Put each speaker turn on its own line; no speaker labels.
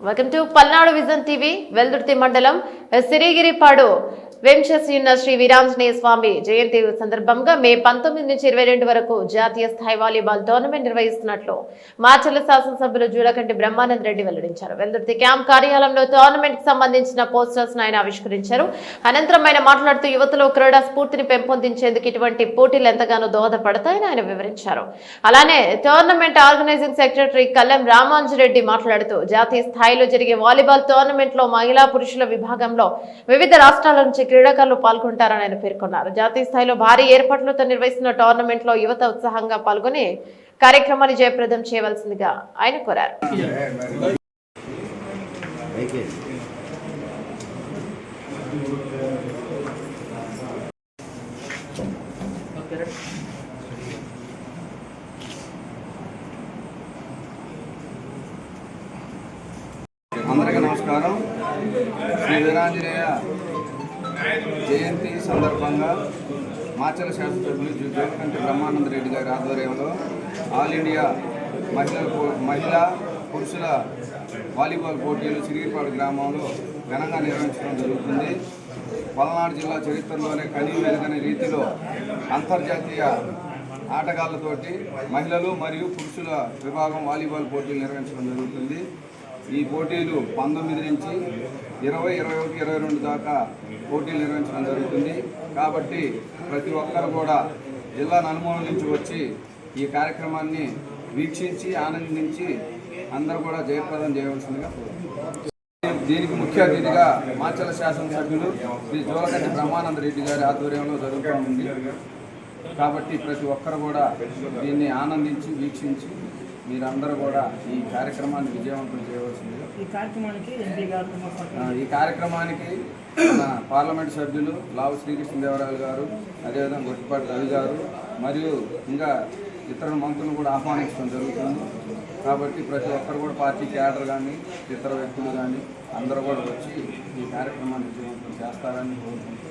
Welcome to Palnadu vision TV Veldurthi మండలం సిరిగిరిపాడు వెంశశ్రీన శ్రీ వీరాంజనేయ స్వామి జయంతి సందర్భంగా మే పంతొమ్మిది నుంచి ఇరవై రెండు వరకు జాతీయ స్థాయి వాలీబాల్ టోర్నమెంట్ నిర్వహిస్తున్నట్లు మాచర్ల శాసనసభ్యులు జూలకంటి బ్రహ్మానంద రెడ్డి వెల్లడించారు. వెల్దుర్తి క్యాంప్ కార్యాలయంలో టోర్నమెంట్కి సంబంధించిన పోస్టర్స్ ఆయన ఆవిష్కరించారు. అనంతరం ఆయన మాట్లాడుతూ యువతలో క్రీడా స్ఫూర్తిని పెంపొందించేందుకు ఇటువంటి పోటీలు ఎంతగానో దోహదపడతాయని ఆయన వివరించారు. అలానే tournament organising secretary Kallam Ramanjareddy మాట్లాడుతూ జాతీయ స్థాయిలో జరిగే వాలీబాల్ టోర్నమెంట్లో మహిళా పురుషుల విభాగంలో వివిధ రాష్ట్రాల నుంచి క్రీడాకారులు పాల్గొంటారని ఆయన పేర్కొన్నారు. జాతీయ స్థాయిలో భారీ ఏర్పాట్లతో నిర్వహిస్తున్న టోర్నమెంట్లో యువత ఉత్సాహంగా పాల్గొని కార్యక్రమాన్ని జయప్రదం చేయవలసిందిగా ఆయన కోరారు.
అందరికీ నమస్కారం. శ్రీ వీరాంజనేయ జయంతి సందర్భంగా మాచల శాసనసభ్యులు జు- బ్రహ్మానంద రెడ్డి గారి ఆధ్వర్యంలో ఆల్ ఇండియా మహిళల పో- మహిళా పురుషుల వాలీబాల్ పోటీలు సిరిగిపాడు గ్రామంలో ఘనంగా నిర్వహించడం జరుగుతుంది. పల్నాడు జిల్లా చరిత్రలోనే కనీ మెరుగని రీతిలో అంతర్జాతీయ ఆటగాళ్ళతోటి మహిళలు మరియు పురుషుల విభాగం వాలీబాల్ పోటీలు నిర్వహించడం జరుగుతుంది. ఈ పోటీలు పంతొమ్మిది నుంచి ఇరవై ఇరవై ఒకటి ఇరవై రెండు దాకా పోటీలు నిర్వహించడం జరుగుతుంది. కాబట్టి ప్రతి ఒక్కరు కూడా జిల్లా నలుమూల నుంచి వచ్చి ఈ కార్యక్రమాన్ని వీక్షించి ఆనందించి అందరూ కూడా జయప్రదం చేయవలసిందిగా దీనికి ముఖ్య అతిథిగా మాచల శాసనసభ్యులు శ్రీ జోలకంటి బ్రహ్మానంద రెడ్డి గారి ఆధ్వర్యంలో జరుగుతూ ఉంది కాబట్టి ప్రతి ఒక్కరు కూడా దీన్ని ఆనందించి వీక్షించి మీరందరూ కూడా ఈ కార్యక్రమాన్ని విజయవంతం చేయవలసిందిగా
ఈ కార్యక్రమానికి ఎంపీ గారు
ఆ, ఈ కార్యక్రమానికి మన పార్లమెంట్ సభ్యులు లావు శ్రీకృష్ణదేవరాయలు గారు అదేవిధంగా గొట్టిపాటి రవి గారు మరియు ఇంకా ఇతర మంత్రులు కూడా ఆహ్వానించడం జరుగుతుంది. కాబట్టి ప్రతి ఒక్కరు కూడా పార్టీ క్యాడర్ కానీ ఇతర వ్యక్తులు కానీ అందరూ కూడా వచ్చి ఈ కార్యక్రమాన్ని విజయవంతం చేస్తారని కోరుకుంటూ